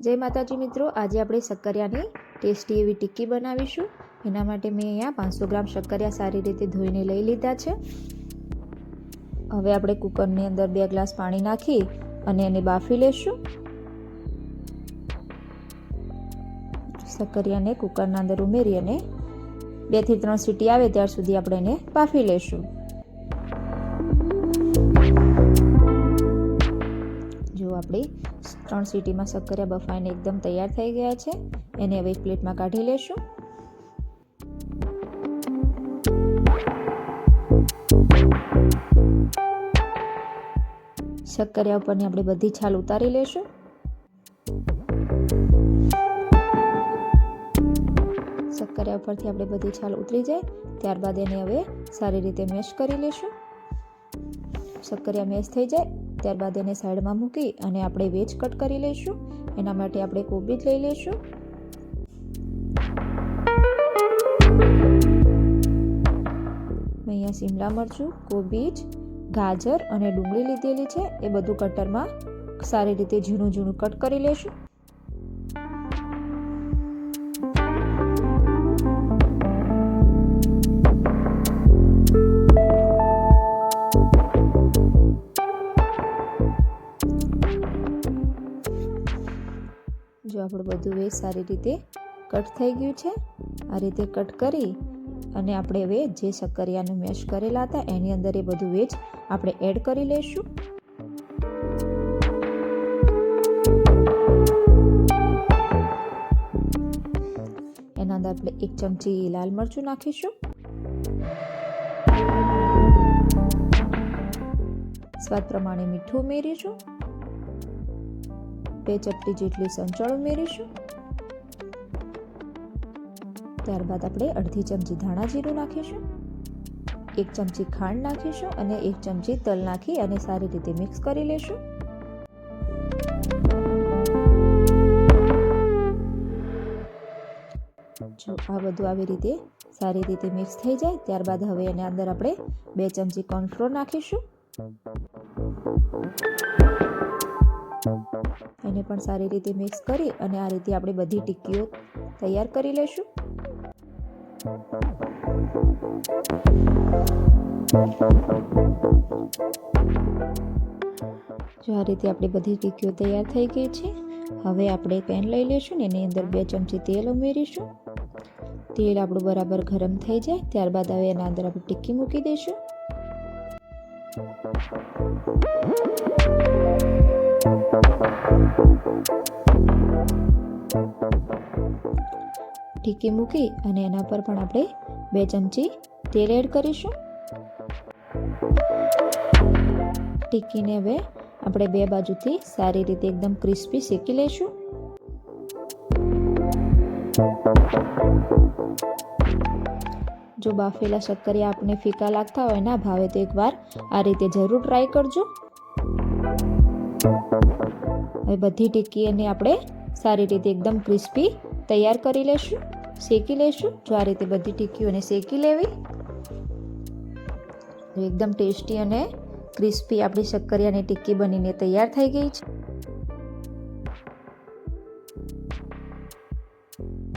જય માતાજી મિત્રો, આજે આપણે શક્કરિયાની ટેસ્ટી એવી ટિક્કી બનાવીશું. એના માટે મેં અહીંયા પાંચસો ગ્રામ શક્કરિયા સારી રીતે ધોઈને લઈ લીધા છે. હવે આપણે કુકરની અંદર બે ગ્લાસ પાણી નાખી અને એને બાફી લેશું. શક્કરિયાને કુકરના અંદર ઉમેરી અને બેથી ત્રણ સીટી આવે ત્યાર સુધી આપણે એને બાફી લેશું. આપણી ત્રણ સીટીમાં શક્કરિયા બફાઈને એકદમ તૈયાર થઈ ગયા છે. એને હવે એક પ્લેટમાં કાઢી લેશું. શક્કરિયા ઉપરની આપણે બધી છાલ ઉતારી લેશું. શક્કરિયા ઉપરથી આપણે બધી છાલ ઉતરી જાય. ત્યારબાદ એને હવે સારી રીતે મેશ કરી લેશું. શક્કરિયા મેશ થઈ જાય. ત્યારબાદ એને સાઈડમાં મૂકી અને આપણે વેજ કટ કરી લઈશું. એના માટે આપણે કોબીજ લઈ લઈશું. અહીંયા શિમલા મરચું કોબીજ ગાજર અને ડુંગળી લીધેલી છે. એ બધું કટરમાં સારી રીતે ઝીણું ઝીણું કટ કરી લઈશું. જો આપણું બધું વેજ સારી રીતે કટ થઈ ગયું છે, આ રીતે કટ કરી અને આપણે હવે જે શક્કરિયાનું મેશ કરેલા હતા, એની અંદર એ બધું વેજ આપણે એડ કરી લઈશું. એના અંદર આપણે એક ચમચી લાલ મરચું નાખીશું. સ્વાદ પ્રમાણે મીઠું ઉમેરીશું. બે ચપટી જેટલી સંચળ ઉમેરીશું. ત્યારબાદ આપણે અડધી ચમચી ધાણા જીરું નાખીશું, એક ચમચી ખાંડ નાખીશું અને એક ચમચી તલ નાખી અને સારી રીતે મિક્સ કરી લેશું. જો આ બધું આવી રીતે સારી રીતે મિક્સ થઈ જાય, ત્યારબાદ હવે એની અંદર આપણે બે ચમચી કોર્નફ્લોર નાખીશું. એને પણ સારી રીતે મિક્સ કરી અને આ રીતે આપણે બધી ટિક્કીઓ તૈયાર કરી લઈશું જો આ રીતે આપણી બધી ટિક્કીઓ તૈયાર થઈ ગઈ છે, હવે આપણે પેન લઈ લઈશું ને એની અંદર બે ચમચી તેલ ઉમેરીશું. તેલ આપણું બરાબર ગરમ થઈ જાય, ત્યારબાદ હવે એના અંદર આપણે ટિક્કી મૂકી દઈશું. ટીકી મૂકી અને એના પર પણ આપણે બે ચમચી તેલ એડ કરીશું. ટીકીને હવે આપણે બે બાજુથી સારી રીતે એકદમ ક્રિસ્પી શેકી લઈશું. જો બાફેલા શક્કરિયા આપને ફીકા લાગતા હોય ના ભાવે તો એકવાર આ રીતે જરૂર ટ્રાય કરજો. હવે બધી ટિક્કીને આપણે સારી રીતે એકદમ ક્રિસ્પી તૈયાર કરી લેશું, શેકી લેશું. જો આ રીતે બધી ટિક્કીઓને શેકી લેવી એકદમ ટેસ્ટી અને ક્રિસ્પી આપણી શક્કરિયાની ટિક્કી બનીને તૈયાર થઈ ગઈ છે.